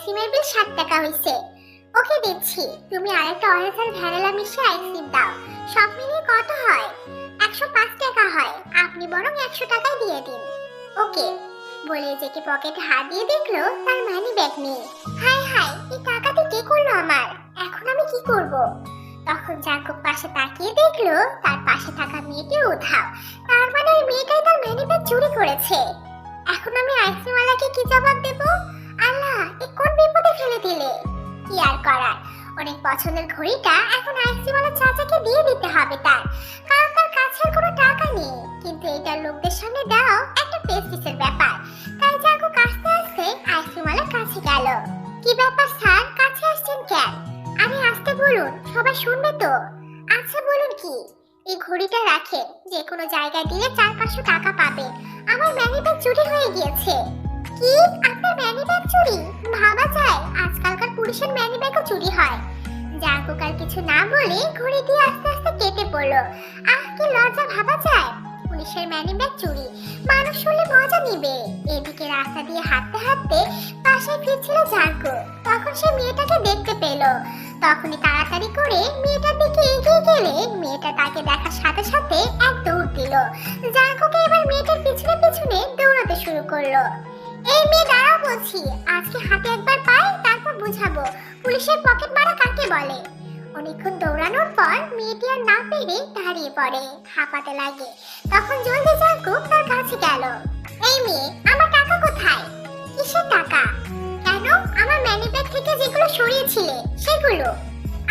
আইসক্রিমের বিল ষাট টাকা হয়েছে ওকে দিচ্ছি। তুমি আরেকটা অরেঞ্জ ভ্যানিলা মিশিয়ে আইসক্রিম দাও। সব মিলিয়ে কত হয়? একশো পাঁচ টাকা হয়। আপনি বরং একশো টাকায় দিয়ে দিন। ওকে। বলে জেকে পকেটে হাত দিয়ে দেখল, তার মানি ব্যাগ নেই। হাই হাই এই টাকাতে কে করল আমার? এখন আমি কি করব? তখন জাঙ্কুক পাশে তাকিয়ে দেখল, তার পাশে থাকা মেয়েটি উধাও। তার মানে ওই মেয়েটাই তার মানি ব্যাগ চুরি করেছে। এখন আমি আইসক্রিমওয়ালাকে কি জবাব দেব? এ কোন বিপদে ফেলে দিলে? কি আর করার? অনেক পছন্দের ঘড়িটা এখন আইসক্রিমওয়ালা চাচাকে দিয়ে দিতে হবে তার। কারণ তার কাছে কোনো টাকা নেই। কিন্তু এটা লোকদের সামনে দাও একটা পেস্টিসের ব্যাপার। তাই জাগো কাছতে আসতে আইসক্রিমওয়ালার কাছে গেল। কি ব্যাপার স্যার? কাছে আসছেন কেন? আরে আসতে বলুন, সবাই শুনবে তো। আচ্ছা বলুন কি? এই ঘড়িটা রাখেন। যে কোনো জায়গায় দিলে চার পাঁচশো টাকা পাবে আমার ম্যানি ব্যাগ চুরি হয়ে গিয়েছে। কি? আপনার ম্যানি ব্যাগ চুরি? ভাবা যায়, আজকালকার পুলিশের ম্যানি ব্যাগও চুরি হয়। জাঙ্কুক আর কিছু না বলে ঘড়ি দিয়ে আস্তে আস্তে কেটে পড়ল। আহ, কি লজ্জা, ভাবা যায়। পুলিশের ম্যানি ব্যাগ চুরি। মানুষ শুনলে মজা নিবে। এদিকে রাস্তা দিয়ে হাঁটতে হাঁটতে পাশে ফিরছিল জাঙ্কু তখন সে মেয়েটাকে দেখতে পেল। তখনই তাড়াতাড়ি করে মেয়েটার দিকে এগিয়ে গেলে মেয়েটা তাকে দেখার সাথে সাথে এক দৌড় দিল। জাঙ্কুকে এবার মেয়েটার পিছনে পিছনে দৌড়াতে শুরু করল। এই মেয়ে, দাঁড়াও বলছি। আজকে হাতে একবার পাই, তারপর বুঝাবো। পুলিশের পকেট মারা কাকে বলে? অনেকক্ষণ দৌড়ানোর পর মেয়েটি আর না পেরে দাঁড়িয়ে পড়ে, হাঁপাতে লাগে। তখন জলদি জাঙ্কুক তার কাছে গেল। এই মেয়ে, আমার টাকা কোথায়? কিসের টাকা? কেন আমার ম্যানি ব্যাগ থেকে যেগুলো সরিয়েছিলে, সেগুলো?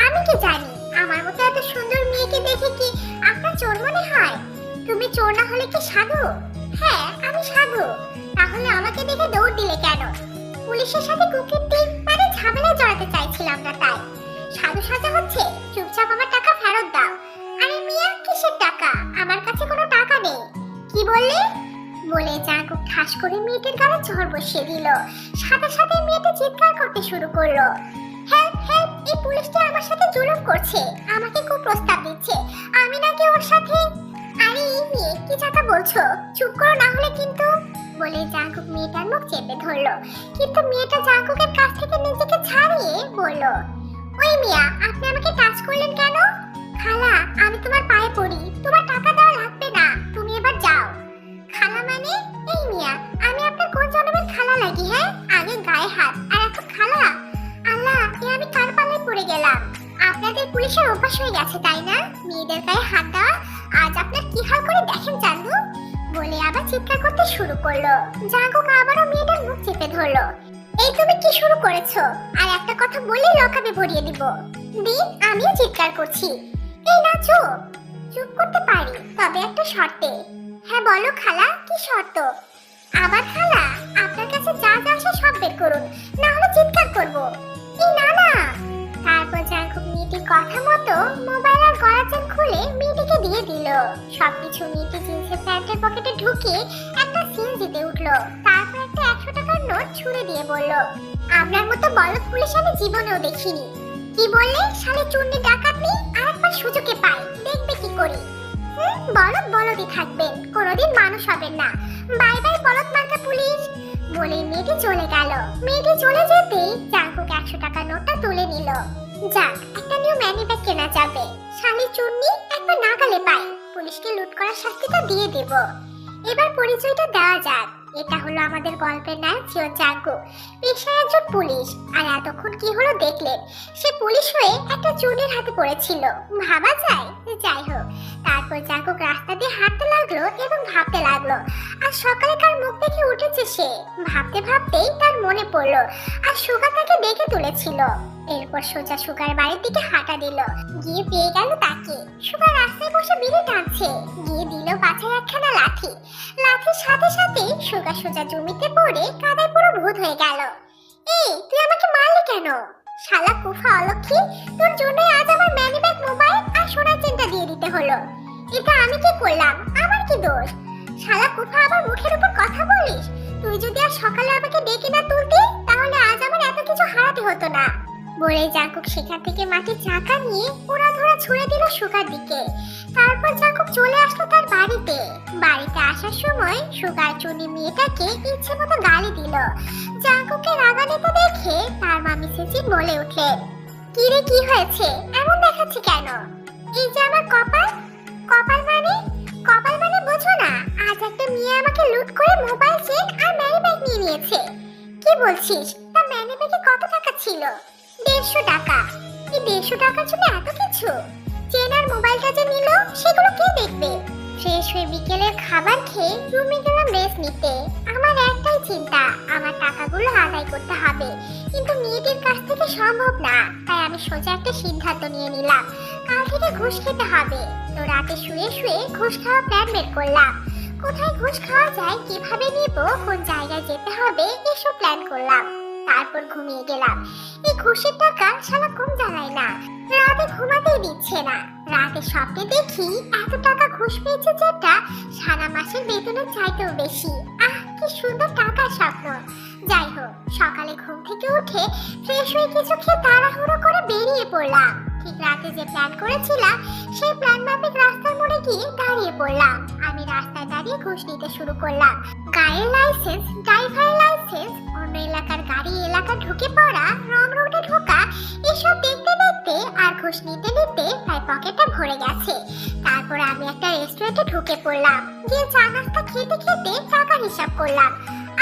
আমি কি জানি? আমার মতো এত সুন্দর মেয়েকে দেখে কি আপনার চোর মনে হয়? তুমি চোর না হলে কি সাধু? হ্যাঁ আমি সাধু। তাহলে আমাকে দেখে দৌড় দিলে কেন? পুলিশের সাথে কুকির টিম মানে ঝামেলায় জড়াতে চাইছিলাম না তাই। সাধু সাজা হচ্ছে, চুপচাপ আমার টাকা ফেরত দাও। আরে মিয়া, কিসের টাকা? আমার কাছে কোনো টাকা নেই। কি বললে? বলে জাঙ্কুক ঠাস করে মেয়েটির গালে চড় বসিয়ে দিল। সাথে সাথে মেয়েটা চিৎকার করতে শুরু করল। হেল্প হেল্প, এই পুলিশটা আমার সাথে জুলুম করছে। আমাকে খুব প্রস্তাব দিচ্ছে। আমি নাকি ওর সাথে আরে, এই মেয়ে, কি চাকা বলছো? চুপ করো না হলে কিন্তু বলে জাঙ্কুক মেয়েটার মুখ চেপে ধরলো। কিন্তু মেয়েটা জাঙ্কুকের কাছ থেকে নিজেকে ছাড়িয়ে বলল, ওই মিয়া, আপনি আমাকে টাচ করলেন কেন? খালা, আমি তোমার পায়ে পড়ি। তোমার টাকা দেওয়া লাগবে না। তুমি এবার যাও। খালা মানে? এই মিয়া, আমি আপনার কোন জন্মের খালা লাগি হ্যাঁ? আগে গায়ে হাত, আর এখন খালা? আল্লাহ, এ আমি কার পাল্লায় পড়ে গেলাম? আপনাদের পুলিশের অভ্যাস হয়ে গেছে, তাই না? মেয়েদের গায়ে হাত দেওয়া, আজ আপনার কি হাল করে দেখেন চান্দু বলে আবার চিৎকার করতে শুরু করল। জাঙ্কুক আবারও মেয়েটার মুখ চেপে ধরলো। এই তুমি কি শুরু করেছ? আর একটা কথা বললেই লকাবে ভরিয়ে দিব। দিন, আমিও চিৎকার করছি। এই না, চুপ। চুপ করতে পারি, তবে একটা শর্তে। হ্যাঁ বলো খালা, কি শর্ত? আবার খালা, আপনার কাছে যা যা আছে সব বের করুন, না হলে চিৎকার করব। এই না কথা মতো মোবাইল আর গলা চেন খুলে মেয়েটিকে দিয়ে দিল। সবকিছু মেয়েটি জিন্সের প্যান্টের পকেটে ঢুকিয়ে একটা সিল দিতে উঠল। তারপর একটা একশো টাকার নোট ছুঁড়ে দিয়ে বলল, আপনার মতো বলদ পুলিশ আমি জীবনেও দেখিনি। কি বললে? শালে চুন্নি ডাকাত নেই, আরেকবার সুযোগে পাই। দেখবে কি করি? বলদ বলদই থাকবেন, কোনোদিন মানুষ হবেন না। বাই বাই বলদ মার্কা পুলিশ বলে মেয়েটি চলে গেল। মেয়েটি চলে যেতেই জাঙ্কুক একশো টাকার নোটটা তুলে নিল। যাক, একটা নিউ ম্যানি ব্যাগ কেনা যাবে। শালি চুন্নি একবার নাগালে পাই পুলিশকে লুট করার শাস্তিটা দিয়ে দেব। এবার পরিচয়টা দেওয়া যাক। এটা হলো আমাদের গল্পের নায়ক জিয়ন জাঙ্কু। পেশায় একজন পুলিশ। আর এতক্ষণ কি হলো দেখলেন সে পুলিশ হয়ে একটা চুনের হাতে পড়েছিল। ভাবা যায়? যাই হোক। তারপর জাঙ্কুক রাস্তা দিয়ে হাঁটতে লাগল এবং ভাবতে লাগল, আর সকালে তার মুখ দেখে উঠেছে সে? ভাবতে ভাবতেই তার মনে পড়ল, আর সুগা তাকে ডেকে তুলেছিল। এরপর সোজা সুগার বাড়ির দিকে হাঁটা দিল। গিয়ে পেয়ে গেল তাকে। সুগা রাস্তায় বসে বিড়ি টানছে। গিয়ে দিল পাছায় একখানা লাঠি। লাঠির সাথে সাথে সোজা সোজা জমিতে পড়ে কাদায় পুরো ভূত হয়ে গেল। এই, তুই আমাকে মারলি কেন? শালা কুফা অলক্ষী, তোর জন্যই আজ আমার ম্যানি ব্যাগ মোবাইল আর সোনার চেনটা দিয়ে দিতে হলো। এটা আমি কি করলাম? আমার কি দোষ? শালা কুফা আবার মুখের উপর কথা বলিস? তুই যদি আর সকালে আমাকে ডেকে না তুলতি বলে জাকুক সেখান থেকে মাটির চাকা নিয়ে ওরা ধরা ছুঁড়ে দিল সুগার দিকে। তারপর জাকুব চলে আসলো তার বাড়িতে। বাড়িতে আসার সময় সুগার চুনি মেয়েটাকে ইচ্ছে মতো গালি দিল। জাকুবকে রাগানিতে দেখে তার মামি সেচি বলে উঠলেন, কি রে, কি হয়েছে? এমন দেখাচ্ছে কেন? এই যে আমার কপাল? কপাল মানে? কপাল মানে বোঝো না, আজ একটা মেয়ে আমাকে লুট করে মোবাইল চেন আর ম্যানি ব্যাগ নিয়ে নিয়েছে। কি বলছিস? তার ম্যানি ব্যাগে কত টাকা ছিল? দেড়শো টাকা। এই দেড়শো টাকার জন্য এত কিছু? চেন আর মোবাইলটা যে নিল, সেগুলো কে দেখবে? ফ্রেশ হয়ে বিকেলের খাবার খেয়ে রুমে গেলাম রেস্ট নিতে। আমার একটাই চিন্তা, আমার টাকাগুলো আদায় করতে হবে। কিন্তু মেয়েটির কাছ থেকে সম্ভব না, তাই আমি সোজা একটা সিদ্ধান্ত নিয়ে নিলাম। কাল থেকে ঘুষ খেতে হবে। তো রাতে শুয়ে শুয়ে ঘুষ খাওয়া প্ল্যান বের করলাম। কোথায় ঘুষ খাওয়া যায়, কীভাবে নিব, কোন জায়গায় যেতে হবে, এসব প্ল্যান করলাম। তারপর ঘুমিয়ে গেলাম। এই ঘুষের টাকা শালা কম জ্বালায় না। রাতে ঘুমাতে দিচ্ছে না। রাতে স্বপ্নে দেখি এত টাকা ঘুষ পেয়েছে যেটা সারা মাসের বেতনের চাইতেও বেশি। আহ, কি সুন্দর টাকার স্বপ্ন। যাই হোক, সকালে ঘুম থেকে উঠে ফ্রেশ হয়ে কিছু খেয়ে তাড়াহুড়ো করে বেরিয়ে পড়লাম। ঠিক রাতে যে প্ল্যান করেছিলাম, সেই প্ল্যান মাফিক রাস্তার মোড়ে গিয়ে দাঁড়িয়ে পড়লাম। আমি রাস্তায় দাঁড়িয়ে ঘুষ নিতে শুরু করলাম। গাড়ির লাইসেন্স ড্রাইভারের লাইসেন্স অন্য এলাকার গাড়ি এলাকা ঢুকে পড়া, রং রোডে ঢোকা, এসব দেখতে দেখতে আর ঘুষ নিতে নিতে প্রায় পকেটটা ভরে গেছে। তারপর আমি একটা রেস্টুরেন্টে ঢুকে পড়লাম। গিয়ে চা নাস্তা খেতে খেতে টাকার হিসাব করলাম।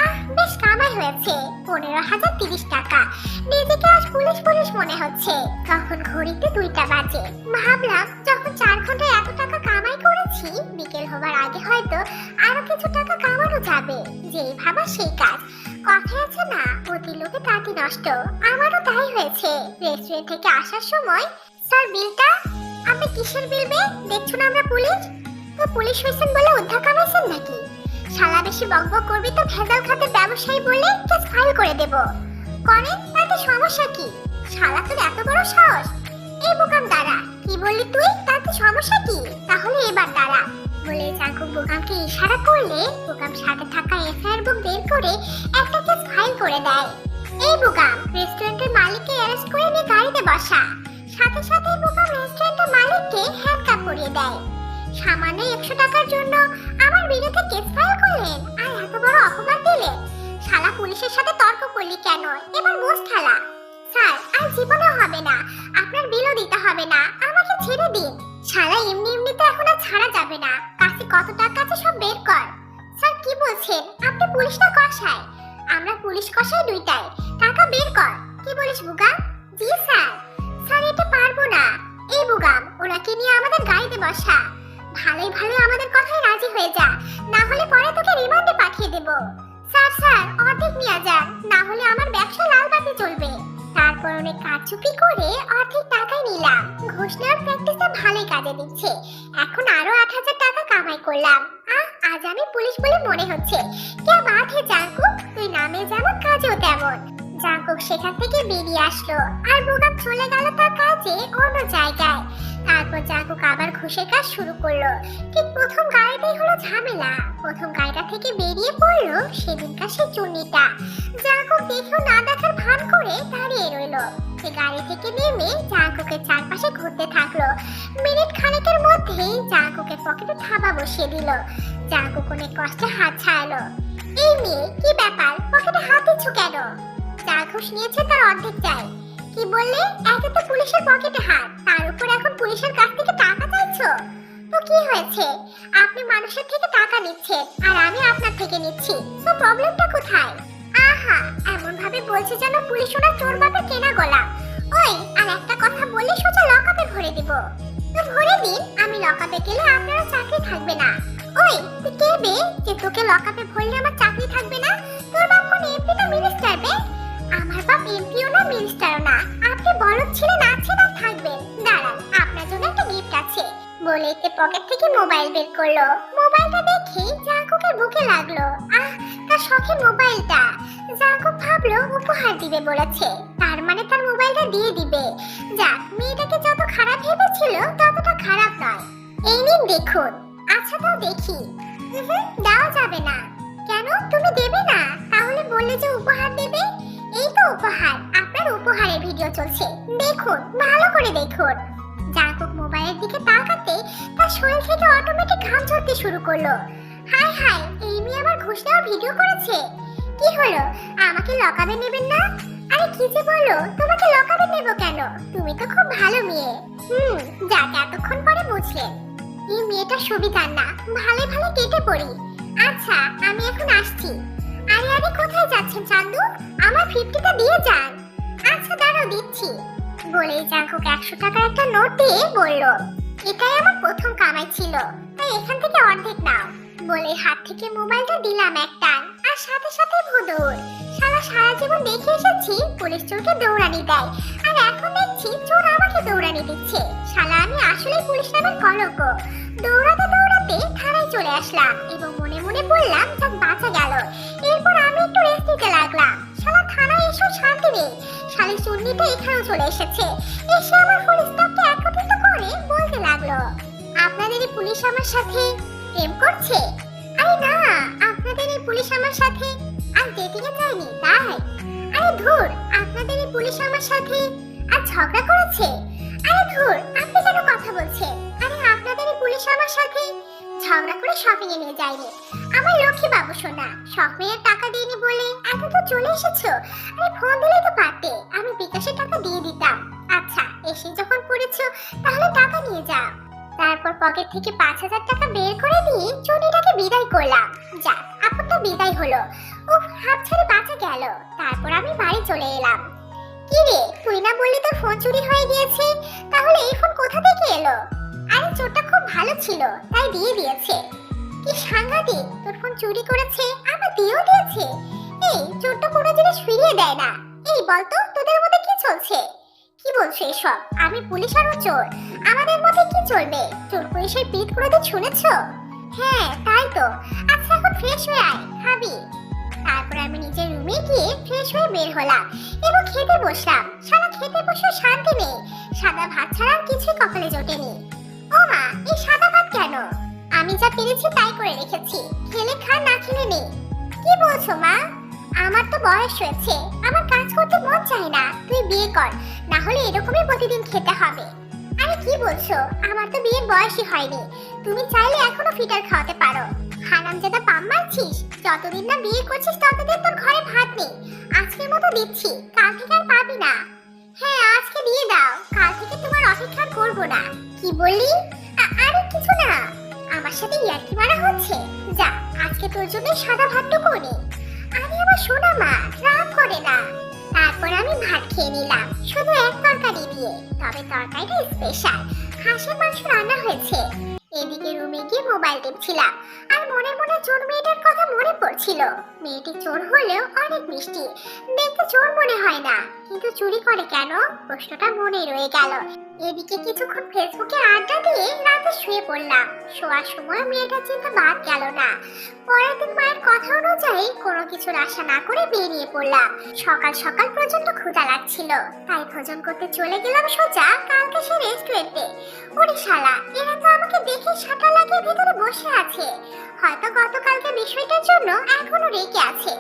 আহ, বেশ কামাই হয়েছে। পনেরো হাজার তিরিশ টাকা। নিজেকে আজ পুলিশ পুলিশ মনে হচ্ছে। তখন ঘড়িতে দুইটা বাজে। ভাবলাম, যখন চার ঘন্টায় এত টাকা কামাই করেছি, বিকেল হবার আগে হয়তো আরও কিছু টাকা কামানো যাবে। যেই ভাবা সেই কাজ। কথায় আছে না অতি লোকে তাঁতি নষ্ট। আমারও তাই হয়েছে। রেস্টুরেন্ট থেকে আসার সময়, স্যার, বিলটা? আপনি কিসের বিল বে? দেখছ না আমরা পুলিশ? তো পুলিশ হয়েছেন বলে উদ্ধার কামাইছেন নাকি? শালা বেশি বকবক করবি তো ভেজাল খাতে ব্যবসায়ী বলে কেস ফাইল করে দেব। করেন তাতে সমস্যা কি? শালা তোর এত বড় সাহস। এই বোকাম দাঁড়া, কি বললি তুই? তাতে সমস্যা কি? তাহলে এবার দাঁড়া। বলে চাকু বোকামকে ইশারা করলে বোকাম সাথে থাকা এফআইআর বুক বের করে একটা কেস ফাইল করে দেয়। এই বোকাম রেস্টুরেন্টের মালিককে অ্যারেস্ট করে নিয়ে গাড়িতে বসা। সাথে সাথে বোকাম রেস্টুরেন্টের মালিককে হ্যান্ডকাপ করিয়ে দেয়। সামান্য একশো টাকার জন্য আমার বিরুদ্ধে কেস ফাইল করলেন। আর এত বড় অপবাদ দিলেন। শালা পুলিশের সাথে তর্ক করলি কেন? এবার বস খেলা স্যার, আর জীবনে হবে না। আপনার বিলও দিতে হবে না। আমাকে ছেড়ে দিন। শালা এমনি এমনিতে এখন আর ছাড়া যাবে না। কাছে কত টাকা আছে সব বের কর। স্যার, কি বলছেন? আপনি পুলিশ না কষায়। আমরা পুলিশ কষাই দুইটাই। টাকা বের কর। কি বলিস বুগা জি, স্যার। স্যার, এটা পারব না। এই, বুগাম, ওনাকে নিয়ে আমাদের গাড়িতে বসা। ভালোই ভালোই আমাদের কথায় রাজি হয়ে যা। না হলে পরে তোকে রিমান্ডে পাঠিয়ে দেব। স্যার স্যার, অর্ধেক নিয়ে যান না হলে আমার ব্যবসা লাল বাতি চলবে। তারপর অনেক কারচুপি করে অর্ধেক টাকাই নিলাম। ঘুষ নেওয়ার প্র্যাকটিসটা ভালোই কাজে দিচ্ছে। এখন আরও আট হাজার টাকা কামাই করলাম। আহ, আজ আমি পুলিশ বলে মনে হচ্ছে। কে মাঠে জাঙ্কুক? তুই নামে যেমন, কাজেও তেমন। জাঙ্কুক সেখান থেকে বেরিয়ে আসলো। আর বোগাম চলে গেল তার কাজে অন্য জায়গায়। তারপর জাঙ্কুক আবার ঘুষের কাজ শুরু করল। ঠিক প্রথম গাড়িতেই হলো ঝামেলা। প্রথম গাড়িটা থেকে বেরিয়ে পড়ল সেদিনকার সে চুনিটা জাঙ্কুক দেখেও না দেখার ভান করে দাঁড়িয়ে রইল। সে গাড়ি থেকে নেমে জাঙ্কুকের চারপাশে ঘুরতে থাকল। মিনিট খানেকের মধ্যেই জাঙ্কুকের পকেটে থাবা বসিয়ে দিল। জাঙ্কুক অনেক কষ্টে হাত ছাড়ালো। এই মেয়ে, কি ব্যাপার? পকেটে হাত দিচ্ছ কেন? যা ঘুষ নিয়েছে তার অর্ধেক চাই। কি বললে? একে তো পুলিশের পকেটে হাত। তার উপর এখন পুলিশের কাছ থেকে টাকা চাইছো? তো কি হয়েছে? আপনি মানুষের থেকে টাকা নিচ্ছেন, আর আমি আপনার থেকে নিচ্ছি। তো প্রবলেমটা কোথায়? আহা এমন ভাবে বলছে যেন পুলিশ ওনার চোর বাপের কেনা গলা। ওই, আর একটা কথা বললে সোজা লকআপে ভরে দিব। তো ভরে দিন, আমি লকআপে গেলে আপনার চাকরি থাকবে না। ওই, তুই কে বে? যে তোকে লকআপে ভরলে আমার চাকরি থাকবে না? তোর বাপ কোন এমপি না মিনিস্টার বে। আমার বাপ এমপিও না না। আপনি বলদ ছিলেন আছেন আর থাকবেন। দাঁড়ান, আপনার জন্য একটা গিফট আছে। বলেই তে পকেট থেকে মোবাইল বের করল। মোবাইলটা দেখে জাঙ্কুকের বুকে লাগল। আহ, তার শখের মোবাইলটা জাঙ্কুক ভাবলো, উপহার দিবে বলেছে। তার মানে তার মোবাইলটা দিয়ে দিবে। যাক, মেয়েটাকে যত খারাপ ভেবেছিল, ততটা খারাপ নয়। এই নিন দেখুন। আচ্ছা তাও দেখি। দেওয়া যাবে না। কেন? তুমি দেবে না? তাহলে বললে যে উপহার দেবে। এই তো উপহার, আপনার উপহারের ভিডিও চলছে। দেখুন, ভালো করে দেখুন। জাকুব মোবাইলের দিকে তাকাতে তার শরীর থেকে অটোমেটিক ঘাম ঝরতে শুরু করল। হাই হাই এই মেয়ে আমার ঘুষ নেওয়ার ভিডিও করেছে? কি হলো? আমাকে লকাবে নেবেন না? আরে কি যে বলো, তোমাকে লকাবে নেব কেন? তুমি তো খুব ভালো মেয়ে। হুম যাক এতক্ষণ পরে বুঝলেন। এই মেয়েটা সুবিধার না, ভালো ভালো কেটে পড়ি। আচ্ছা আমি এখন আসছি। আরে আরে, কোথায় যাচ্ছেন চান্দু? ফিফটিটা দিয়ে যান। আচ্ছা দাঁড়াও, দিচ্ছি। বলেই জাঙ্কুক একশো টাকার একটা নোট দিয়ে বলল, এটাই আমার প্রথম কামাই ছিল, তাই এখান থেকে অর্ধেক নাও। বলে হাত থেকে মোবাইলটা দিলাম একটা আর সাথে সাথে ভুদুর শালা সারা জীবন দেখে এসেছি, পুলিশ চোরকে দৌড়ানি দেয়, আর এখন দেখছি চোর আমাকে দৌড়ানি দিচ্ছে। শালা, আমি আসলে পুলিশ নামের কলঙ্ক। দৌড়াতে দৌড়াতে থানায় চলে আসলাম এবং মনে মনে বললাম, যাক, বাঁচা গেল। এরপর আমি একটু রেস্ট নিতে লাগলাম। শালা থানায় এসেও শান্তি নেই শালি চুন্নিটা এখানেও চলে এসেছে। এসে আমার ফুল স্টাফকে একত্রিত করে বলতে লাগল, আপনাদের পুলিশ আমার সাথে প্রেম করছে? আরে না, আপনাদের পুলিশ আমার সাথে আর ডেটিং এ যায়নি, তাই? আরে ধুর, আপনাদের পুলিশ আমার সাথে আর ঝগড়া করেছে? আরে ধুর, আপনি কেন কথা বলছেন? আরে আপনাদের পুলিশ আমার সাথে ঝগড়া করে শপিং এ নিয়ে যায়নি। আমার লক্ষ্মী বাবু সোনা শপিংয়ের টাকা দিইনি বলে এত তো চলে এসেছ। আরে ফোন দিলেই তো পারতে, আমি বিকাশে টাকা দিয়ে দিতাম। আচ্ছা এসে যখন পড়েছো, তাহলে টাকা নিয়ে যাও। তারপর পকেট থেকে পাঁচ হাজার টাকা বের করে দিয়ে চুনিটাকে বিদায় করলাম। যাক আপুটা বিদায় হলো। উফ, হাত ছেড়ে বাঁচা গেল। তারপর আমি বাড়ি চলে এলাম। কি রে, তুই না বললি তোর ফোন চুরি হয়ে গিয়েছে? তাহলে এই ফোন কোথা থেকে এলো? আরে, চোরটা খুব ভালো ছিল, তাই দিয়ে দিয়েছে। কি সাংঘাতিক? তোর ফোন চুরি করেছে, আবার দিয়েও দিয়েছে। এই, চোরটা কোনো জিনিস ফিরিয়ে দেয় না। এই, বলতো, তোদের মধ্যে কি চলছে? কি বলছো এসব? আমি পুলিশ আর চোর। আমাদের মধ্যে কি চলবে? চোর পুলিশের পিঠ কোনোদিন শুনেছো হ্যাঁ তাই তো। আচ্ছা এখন ফ্রেশ হয়ে আয়, খাবি। তারপর আমি নিজের রুমে গিয়ে ফ্রেশ হয়ে বের হলাম এবং খেতে বসলাম। সারা খেতে বসে শান্তি নেই। সাদা ভাত ছাড়া কিছুই কপালে জোটেনি। ও মা, এই সাদা আমি যা পেরেছি তাই করে রেখেছি। খেলে খা, না খেলে নেই কি বলছো, মা? আমার তো বয়স হয়েছে। আমার কাজ করতে মন চায় না। তুই বিয়ে কর, না হলে এরকমই প্রতিদিন খেতে হবে। আরে কি বলছো? আমার তো বিয়ের বয়সই হয়নি। তুমি চাইলে এখনও ফিটার খাওয়াতে পারো। হারাম যেটা পাম মারছিস? যতদিন না বিয়ে করছিস ততদিন তোর ঘরে ভাত নেই। আজকের মতো দিচ্ছি। কাল থেকে আর পাবি না। হ্যাঁ আজকে দিয়ে দাও। কাল থেকে তোমার অপেক্ষা করব না। কি বললি? সাথে ইয়ার্কি মারা হচ্ছে। যা, আজকে তোর জন্য সাদা ভাতটুকু নেই আমি আমার সোনা মা, রাগ করে না। তারপর আমি ভাত খেয়ে নিলাম, শুধু এক তরকারি দিয়ে। তবে তরকারিটা স্পেশাল হাঁসের মাংস রান্না হয়েছে। এদিকে রুমে গিয়ে মোবাইল টিপছিলাম। আর মনে মনে চোর মেয়েটার কথা মনে পড়ছিল। মেয়েটি চোর হলেও অনেক মিষ্টি। দেখতে চোর মনে হয় না। কিন্তু চুরি করে কেন? প্রশ্নটা মনে রয়ে গেল। এদিকে কিছুক্ষণ ফেসবুকে আড্ডা দিয়ে রাতে শুয়ে পড়লাম। শোয়ার সময় মেয়েটার চিন্তা বাদ গেল না। পরের দিন মায়ের কথা অনুযায়ী কোনো কিছুর আশা না করে বেরিয়ে পড়লাম। সকাল সকাল প্রচণ্ড ক্ষুধা লাগছিল। তাই ভোজন করতে চলে গেলাম সোজা কালকে সে রেস্টুরেন্টে ওরে শালা এরা দেখে সাটা লাগিয়ে ভেতরে বসে আছে। হয়তো গতকালকে বিষয়টার জন্য এখনও রেগে আছে।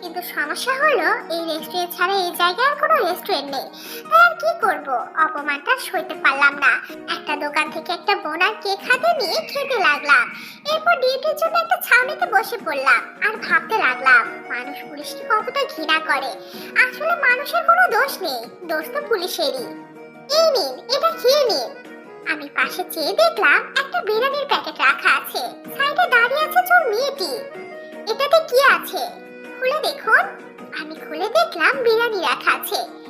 কিন্তু সমস্যা হলো, এই রেস্টুরেন্ট ছাড়া এই জায়গায় কোনো রেস্টুরেন্ট নেই। তাই আর কি করব? অপমানটা সইতে পারলাম না। একটা দোকান থেকে একটা বোনার কেক হাতে নিয়ে খেতে লাগলাম। এরপর ডিউটির জন্য একটা ছাউনিতে বসে পড়লাম আর ভাবতে লাগলাম, মানুষ পুলিশকে কতটা ঘৃণা করে? আসলে মানুষের কোনো দোষ নেই। দোষ তো পুলিশেরই। এই নিন, এটা খেয়ে নিন। আমি পাশে চেয়ে দেখলাম একটা বিরিয়ানির প্যাকেট রাখা আছে। সাইডে দাঁড়িয়ে আছে চোর মেয়েটি। এটাতে কি আছে? খুলে দেখুন। আমি খুলে দেখলাম বিরিয়ানি রাখা আছে।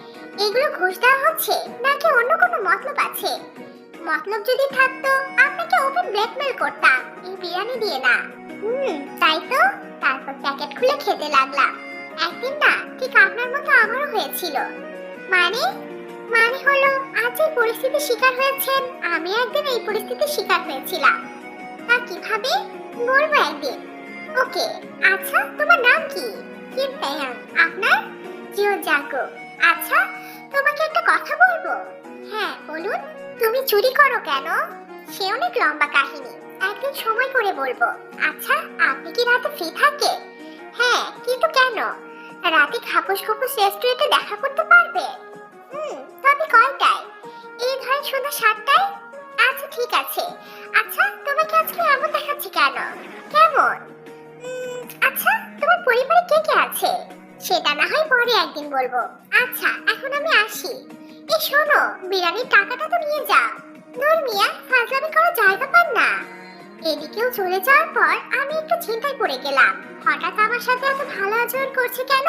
এগুলো ঘুষ দেওয়া হচ্ছে, নাকি অন্য কোনো মতলব আছে? মতলব যদি থাকতো, আপনাকে ওপেন ব্ল্যাকমেল করতাম। এই বিরিয়ানি দিয়ে না। হুম, তাই তো। তারপর প্যাকেট খুলে খেতে লাগলাম। একদিন না, ঠিক আপনার মতো আমারও হয়েছিল। মানে মানে হলো, আজ এই পরিস্থিতির শিকার হয়েছেন। আমি একদিন এই পরিস্থিতির শিকার হয়েছিলাম। তা কীভাবে? বলব একদিন। ওকে আচ্ছা তোমার নাম কি? কিম তাইয়াং আপনার? জিও জাগো। আচ্ছা তোমাকে একটা কথা বলব? হ্যাঁ বলুন। তুমি চুরি করো কেন? সে অনেক লম্বা কাহিনী। একদিন সময় করে বলব। আচ্ছা আপনি কি রাতে ফ্রি থাকে? হ্যাঁ কিন্তু কেন? রাতে খাপস খাপস রেস্টুরেন্টে দেখা করতে পারবে? হুম তবে কয়টায়? এই ধরেন সন্ধ্যা সাতটায়? আচ্ছা ঠিক আছে। আচ্ছা তোমাকে আজকে এমন দেখাচ্ছে কেন? কেমন? আচ্ছা তোমার পরিবারে কে কে আছে? সেটা না হয় পরে একদিন বলব। আচ্ছা এখন আমি আসি। এই শোনো, বিরিয়ানির টাকাটা তো নিয়ে নূর মিয়া, ফাজলামি করার জায়গা পান না। এদিকেও চলে যাওয়ার পর আমি একটু চিন্তায় পড়ে গেলাম। হঠাৎ আমার সাথে এত ভালো আচরণ করছে কেন?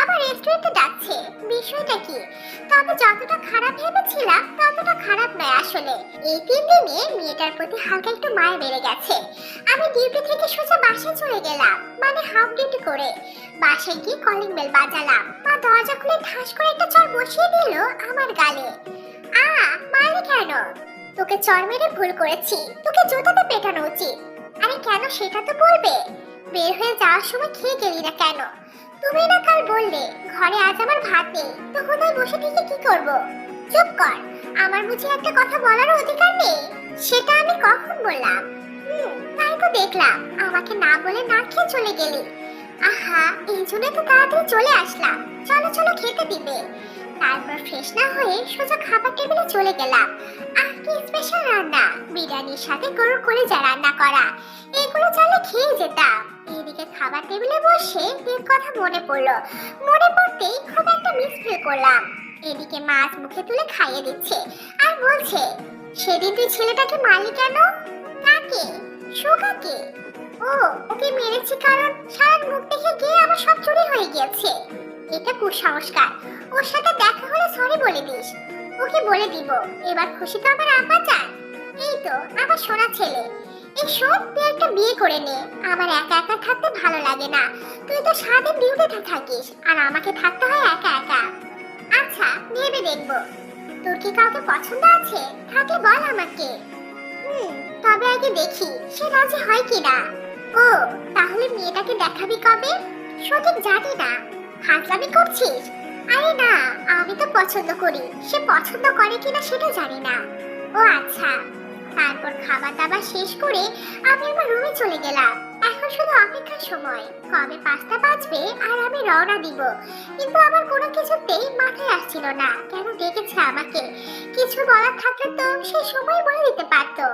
আবার রেস্টুরেন্টে ডাকছে। বিষয়টা কি? তবে যতটা খারাপ ভেবেছিলাম, ততটা খারাপ নয় আসলে। এই তিন দিনে মেয়েটার প্রতি হালকা একটু মায়া বেড়ে গেছে। আমি ডিউটি থেকে সোজা বাসায় চলে গেলাম মানে হাফ ডিউটি করে। বাসায় গিয়ে কলিং বেল বাজালাম। মা দরজা খুলে ঠাস করে একটা চর বসিয়ে দিল আমার গালে। আ মারলি কেন? তোকে চর মেরে ভুল করেছি। তোকে জুতাতে পেটানো উচিত। আরে কেন সেটা তো বলবে? বের হয়ে যাওয়ার সময় খেয়ে গেলি না কেন? তুমি না কাল বললে, ঘরে আজ আমার ভাত নেই, তো কোথায় বসে থেকে কি করব? চুপ কর, আমার বুঝি একটা কথা বলার অধিকার নেই? সেটা আমি কখন বললাম? তাই তো দেখলাম, আমাকে না বলে না খেয়ে চলে গেলি। আহা, এই জন্য তো তাড়াতাড়ি চলে আসলাম। চলো চলো খেতে দিবে। তারপর ফ্রেশ না হয়ে সোজা খাবার টেবিলে চলে গেলাম। আহ, কি স্পেশাল রান্না? বিরিয়ানির সাথে গরুর কলিজা রান্না করা। এগুলো চালে খেয়ে যেতাম। এদিকে খাবার টেবিলে বসে এর কথা মনে পড়ল। মনে পড়তেই খুব একটা মিস ফিল করলাম। এদিকে মাছ মুখে তুলে খাইয়ে দিচ্ছে আর বলছে, সেদিন তুই ছেলেটাকে মারলি কেন? কাকে? সুগাকে? ও, ওকে মেরেছি কারণ সারা মুখ দেখে গিয়ে আমার সব চুরি হয়ে গিয়েছে। এটা কুসংস্কার। ওর সাথে দেখা হলে সরি বলে দিস। ওকে বলে দিব, এবার খুশি তো আমার আম্মা চান। এই তো আমার সোনা ছেলে। এই শোন তুই একটা বিয়ে করে নে, আমার একা একা থাকতে ভালো লাগে না। তুই তো সারাদিন ডিউটিতে থাকিস, আর আমাকে থাকতে হয় একা একা। আচ্ছা ভেবে দেখব। তোর কি কাউকে পছন্দ আছে? থাকলে বল আমাকে। হুম, তবে আগে দেখি, সে রাজি হয় কিনা। ও, তাহলে মেয়েটাকে দেখাবি কবে? সঠিক জানি না। হাতলামি করছিস? আরে না, আমি তো পছন্দ করি। সে পছন্দ করে কিনা সেটা জানি না। ও আচ্ছা। তারপর খাবার দাবার শেষ করে আমি আমার রুমে চলে গেলাম। এখন শুধু অপেক্ষার সময়। কবে পাঁচটা বাজবে আর আমি রওনা দিব। কিন্তু আমার কোনো কিছুতেই মাথায় আসছিল না। কেন ডেকেছে আমাকে? কিছু বলার থাকলে তো সে সময় বলে দিতে পারতো।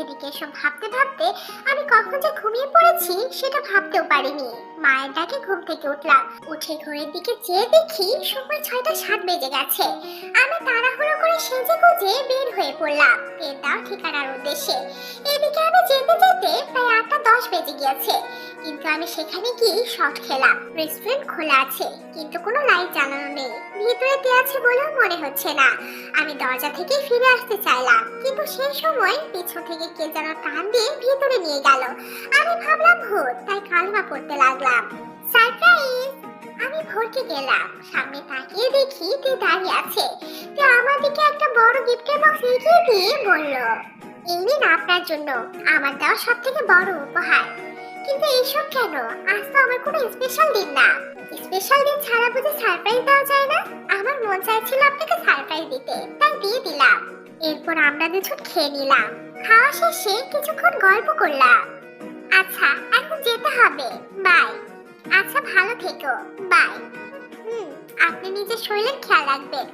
এদিকে এসব ভাবতে ভাবতে আমি কখন যে ঘুমিয়ে পড়েছি সেটা ভাবতেও পারিনি। মায়ের ডাকে ঘুম থেকে উঠলাম। উঠে ঘরের দিকে চেয়ে দেখি সময় ছয়টা সাত বেজে গেছে। আমি তাড়াহুড়ো করে সেজে গুজে বের হয়ে পড়লাম। পেতাও ঠিকানার উদ্দেশ্যে। এদিকে আমি যেতে যেতে প্রায় আটটা দশ বেজে গিয়েছে। কিন্তু আমি সেখানে গিয়ে শর্ট খেলাম। রেস্টুরেন্ট খোলা আছে, কিন্তু কোনো লাইট জ্বালানো নেই। ভিতরে কে আছে বলেও মনে হচ্ছে না। আমি দরজা থেকে ফিরে আসতে চাইলাম, কিন্তু সেই সময় পিছন থেকে কে যেন টান দিয়ে ভিতরে নিয়ে গেল। আমি ভাবলাম, ভূত। তাই কালমা পড়তে লাগলাম। সারপ্রাইজ? আমি ভরকে গেলাম। সামনে তাকিয়ে দেখি তে দাঁড়িয়ে আছে। তে আমার একটা বড় গিফটের বক্স এগিয়ে দিয়ে বলল, এই নিন আপনার জন্য। আমার দেওয়া সব থেকে বড় উপহার। কিন্তু এইসব কেন? আজ তো আমার কোনো স্পেশাল দিন না। স্পেশাল দিন ছাড়া বুঝে সারপ্রাইজ দেওয়া যায় না? আমার মন চাইছিল আপনাকে সারপ্রাইজ দিতে। তাই দিয়ে দিলাম। এরপর আমরা দুজন খেয়ে নিলাম। খাওয়া শেষে কিছুক্ষণ গল্প করলাম। আচ্ছা এখন যেতে হবে। বাই। আচ্ছা ভালো থেকো। বাই। আপনি নিজের শরীরের খেয়াল রাখবেন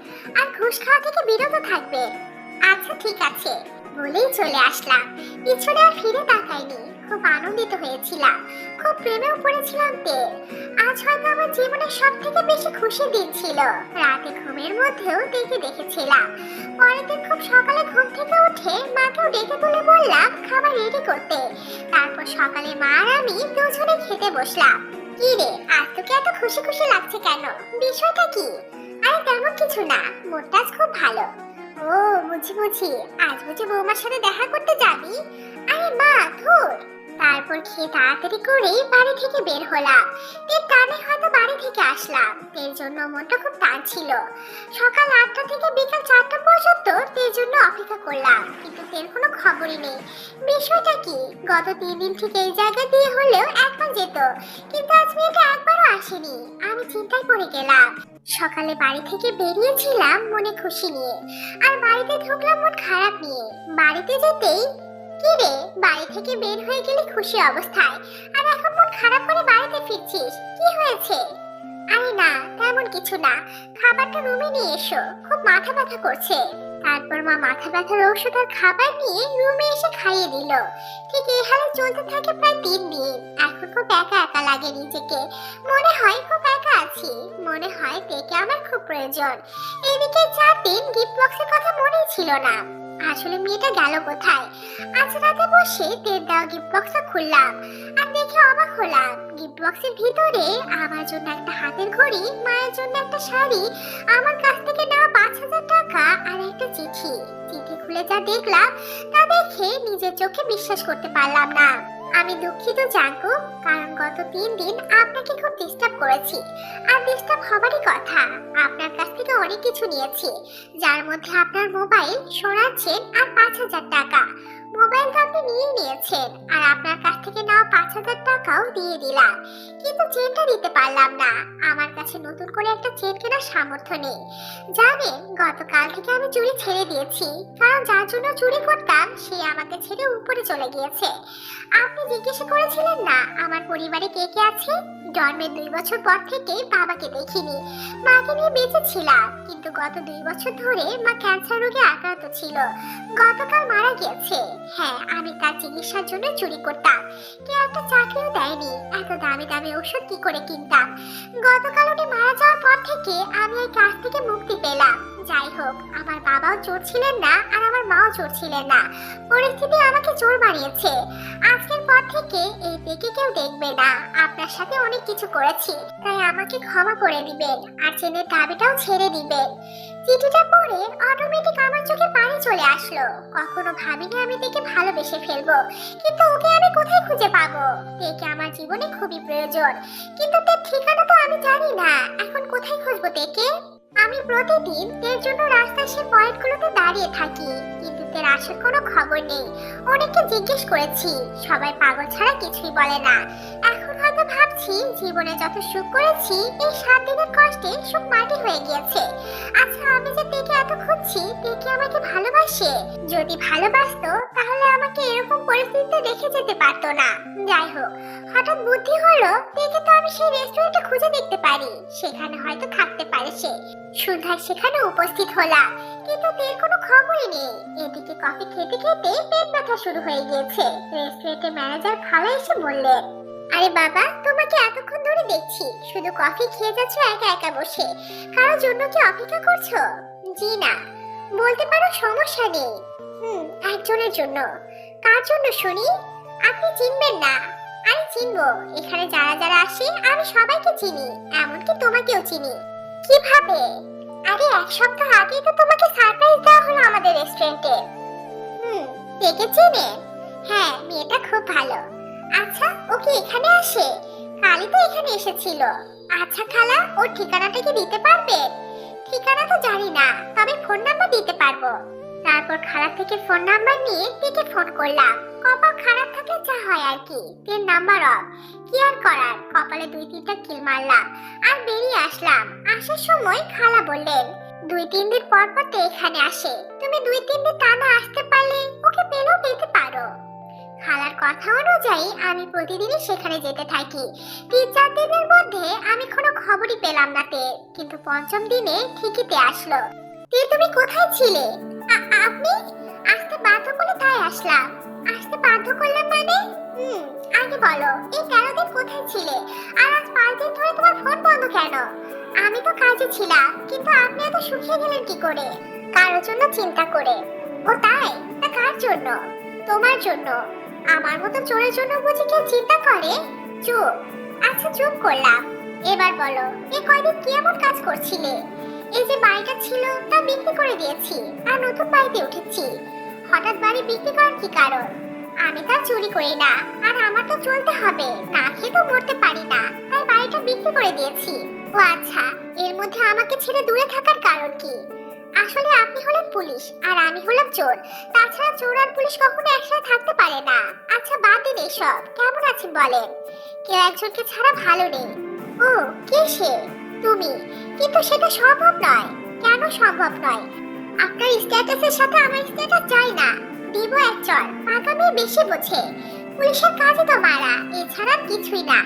আর ঘুষ খাওয়া থেকে বিরত থাকবেন। আচ্ছা ঠিক আছে। বলেই চলে আসলাম। পিছনে আর ফিরে তাকাইনি। খুব আনন্দিত হয়েছিলাম। খুব প্রেমেও পড়েছিলাম তে। আজ হয়তো আমার জীবনের সব থেকে বেশি খুশির দিন ছিল। রাতে ঘুমের মধ্যেও দেখে দেখেছিলাম। পরের দিন খুব সকালে ঘুম থেকে ডেকে তুলে বললাম খাবার রেডি করতে। তারপর সকালে মা আর আমি দুজনে খেতে বসলাম। কি রে আজ তোকে এত খুশি খুশি লাগছে কেন? বিষয়টা কি? আরে তেমন কিছু না মোটটা খুব ভালো। ও, বুঝি বুঝি, আজ বুঝি বৌমার সাথে দেখা করতে যাবি? আরে মা, ধুর! তারপর খেয়ে তাড়াতাড়ি করেই বাড়ি থেকে বের হলাম। এর টানে হয়তো বাড়ি থেকে আসলাম। এর জন্য মনটা খুব টান ছিল। সকাল আটটা থেকে বিকাল চারটা পর্যন্ত তের জন্য অপেক্ষা করলাম, কিন্তু তের কোনো খবরই নেই। বিষয়টা কি? গত তিন দিন থেকে এই জায়গা দিয়ে হলেও একবার যেত, কিন্তু আজ মেয়েটা একবারও আসেনি। আমি চিন্তায় পড়ে গেলাম। সকালে বাড়ি থেকে বেরিয়েছিলাম মনে খুশি নিয়ে। আর বাড়িতে ঢুকলাম মন খারাপ নিয়ে। বাড়িতে যেতেই কি বাড়ি থেকে বের হয়ে গেলে খুশি অবস্থায়। আর এখন মন খারাপ করে বাড়িতে ফিরছিস, কি হয়েছে? আরে না, তেমন কিছু না। খাবারটা রুমে নিয়ে এসো, খুব মাথা ব্যথা করছে। তারপর মা মাথা ব্যথার ঔষধ আর খাবার নিয়ে রুমে এসে খাইয়ে দিল। ঠিক এই হালে চলতে থাকে প্রায় তিন দিন। এখন খুব একা একা লাগে নিজেকে। মনে হয় খুব একা আছি। মনে হয় তেকে আমার খুব প্রয়োজন। এদিকে চার দিন গিফট বক্সের কথা মনেই ছিল না। আসলে মেয়েটা গেল কোথায়? আজ রাতে বসে তের দাও গিফট বক্সটা খুললাম আর দেখে অবাক হলাম। গিফট বক্সের ভিতরে আমার জন্য একটা হাতের ঘড়ি, মায়ের জন্য একটা শাড়ি, আমার কাছ থেকে নেওয়া পাঁচ হাজার টাকা আর একটা চিঠি। চিঠি খুলে যা দেখলাম, তা দেখে নিজের চোখে বিশ্বাস করতে পারলাম না। আমি দুঃখিত, জাগো, কারণ গত তিন দিন আপনাকে খুব ডিস্টার্ব করেছি। আর ডিস্টার্ব হবারই কথা, আপনার কাছ থেকে অনেক কিছু নিয়েছি, যার মধ্যে আপনার মোবাইল সোনার চেন আর পাঁচ হাজার টাকা। মোবাইল তো আপনি নিয়ে নিয়েছেন, আর আপনার কাছ থেকে নেওয়া পাঁচ হাজার টাকাও দিয়ে দিলাম। কিন্তু চেনটা দিতে পারলাম না। আমার কাছে নতুন করে একটা চেন কেনার সামর্থ্য নেই। জানেন, গতকাল থেকে আমি চুরি ছেড়ে দিয়েছি। কারণ যার জন্য চুরি করতাম, সে আমাকে ছেড়ে উপরে চলে গিয়েছে। আপনি জিজ্ঞাসা করেছিলেন না, আমার পরিবারে কে কে আছে? জন্মের দুই বছর পর থেকে বাবাকে দেখিনি। মাকে নিয়ে বেঁচে ছিলাম কিন্তু গত দুই বছর ধরে মা ক্যান্সার রোগে আক্রান্ত ছিল। গতকাল মারা গিয়েছে। হ্যাঁ আমি তার চিকিৎসার জন্য চুরি করতাম। কেউ একটা চাকরিও দেয়নি। এত দামি দামি ওষুধ কি করে কিনতাম? গতকাল উনি মারা যাওয়ার পর থেকে আমি এই কাজ থেকে মুক্তি পেলাম। যাই হোক, আমার বাবাও চোর ছিলেন না আর আমার মাও চোর ছিলেন না। পরিস্থিতি আমাকে চোর বানিয়েছে আজকের পর থেকে এই দিকে কেউ দেখবে না। আপনার সাথে অনেক কিছু করেছি, তাই আমাকে ক্ষমা করে দিবেন আর চেনের দাবিটাও ছেড়ে দিবেন। চিঠিটা পড়ে অটোমেটিক আমার চোখে পানি চলে আসলো। কখনো ভাবিনি আমি দেখে ভালোবেসে ফেলব, কিন্তু ওকে আমি কোথায় খুঁজে পাবো? তেকে আমার জীবনে খুবই প্রয়োজন, কিন্তু তার ঠিকানা তো আমি জানি না। এখন কোথায় খুঁজবো তেকে? আমি প্রতিদিন এর জন্য রাস্তার সে পয়েন্টগুলোতে দাঁড়িয়ে থাকি, কিন্তু এর আসার কোনো খবর নেই। অনেকে জিজ্ঞেস করেছি, সবাই পাগল ছাড়া কিছুই বলে না। এখন হয়তো ভাবছি, জীবনে যত সুখ করেছি, এই সাত দিনের কষ্টে সুখ মাটি হয়ে গিয়েছে। আচ্ছা আমি যে তেকে এত খুঁজছি তেকে আমাকে ভালোবাসে। যদি ভালোবাসতো, তাহলে আমাকে এরকম পরিস্থিতিতে রেখে যেতে পারতো না। যাই হোক, হঠাৎ বুদ্ধি হলো তেকে তো আমি সেই রেস্টুরেন্টে খুঁজে দেখতে পারি। সেখানে হয়তো থাকতে পারে সে। সন্ধ্যায় সেখানে উপস্থিত হলাম, কিন্তু তের কোনো খবরই নেই। এদিকে কফি খেতে খেতে পেট ব্যথা শুরু হয়ে গিয়েছে। রেস্টুরেন্টের ম্যানেজার খালা এসে বললেন আরে বাবা, তোমাকে এতক্ষণ ধরে দেখছি। শুধু কফি খেয়ে যাচ্ছ, একা একা বসে। কারোর জন্য কি অপেক্ষা করছ? জি না। বলতে পারো সমস্যা নেই। হুম, একজনের জন্য। কার জন্য, শুনি? আপনি চিনবেন না। আমি চিনবো। এখানে যারা যারা আসে, আমি সবাইকে চিনি। এমনকি তোমাকেও চিনি। কীভাবে? আরে, এক সপ্তাহ আগেই তো তোমাকে সারপ্রাইজ দেওয়া হলো আমাদের রেস্টুরেন্টে হুম দেখে চেনে হ্যাঁ মেয়েটা খুব ভালো। আচ্ছা ও কি এখানে আসে। কালই তো এখানে এসেছিল। আচ্ছা খালা, ওর ঠিকানাটা কি দিতে পারবে? ঠিকানা তো জানি না, তবে ফোন নাম্বার দিতে পারব। তারপর খালা থেকে ফোন নাম্বার নিয়ে দিকে ফোন করলাম। কপাল খারাপ থাকলে যা হয় আর কি, তিন নাম্বার অফ। কি আর করার, কপালে দুই তিনটা কিল মারলাম, আর বেরিয়ে আসলাম। আসার সময় খালা বললেন, দুই তিন দিন পর পর তো এখানে আসে। তুমি দুই তিন দিন টানা আসতে পারলে ওকে পেলেও পেতে পারো। খালার কথা অনুযায়ী আমি প্রতিদিনই সেখানে যেতে থাকি। তিন চার দিনের মধ্যে আমি কোনো খবরই পেলাম না তে, কিন্তু পঞ্চম দিনে ঠিকই তে আসলো। তে, তুমি কোথায় ছিলে? আপনি? আসতে বাধ্য করলে তাই আসলাম। আসতে বাধ্য করলাম মানে? হুম, আগে বলো এই তেরো দিন কোথায় ছিলে? আর আজ পাঁচ দিন ধরে তোমার ফোন বন্ধ কেন? আমি তো কাজে ছিলাম, কিন্তু আপনি এত শুকিয়ে গেলেন কি করে? কারোর জন্য চিন্তা করে। ও তাই? তা কার জন্য? তোমার জন্য। আমার মতো চোরের জন্য বুঝি কেউ চিন্তা করে? চুপ। আচ্ছা চুপ করলাম। এবার বলো, এ কয়দিন কি এমন কাজ করছিলে? এই যে বাড়িটা ছিল, তা বিক্রি করে দিয়েছি, আর নতুন বাড়িতে উঠেছি। হঠাৎ বাড়ি বিক্রি করার কি কারণ? আমি তা চুরি করি না, আর আমার তো চলতে হবে। না খেয়ে তো মরতে পারি না, তাই বাড়িটা বিক্রি করে দিয়েছি। ও আচ্ছা এর মধ্যে আমাকে ছেড়ে দূরে থাকার কারণ কি? আসলে আপনি হলেন পুলিশ আর আমি হলাম চোর। তাছাড়া চোর আর পুলিশ কখনো একসাথে থাকতে পারে না। আচ্ছা বাদ দিন এসব। কেমন আছেন বলেন? কেউ একজনকে ছাড়া ভালো নেই। ও, কে সে? তুমি। কিন্তু সেটা সম্ভব নয়। কেন সম্ভব নয়? আপনার স্ট্যাটাসের সাথে আমার স্ট্যাটাস যায় না। দিব এক চর মেয়ে বেশি বোঝে। পুলিশের কাজে তো মারা। এছাড়া কিছুই না।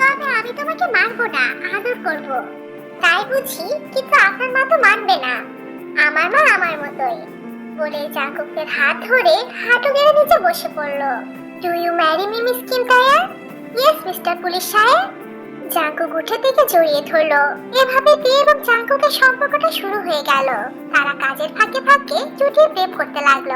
তবে আমি তোমাকে মারবো না, আদর করব। তাই বুঝি, কিন্তু আপনার মা তো মানবে না। আমার মা আমার মতোই। বলে জাঙ্কুকের হাত ধরে হাঁটু গেড়ে নিচে বসে পড়ল। Do you marry me miss Kim yes mister police সাহেব জাঙ্কুক উঠে থেকে জড়িয়ে ধরলো। এভাবে তে এবং জাঙ্কুকের সম্পর্কটা শুরু হয়ে গেল। তারা কাজের ফাঁকে ফাঁকে জুটিয়ে প্রেম করতে লাগল।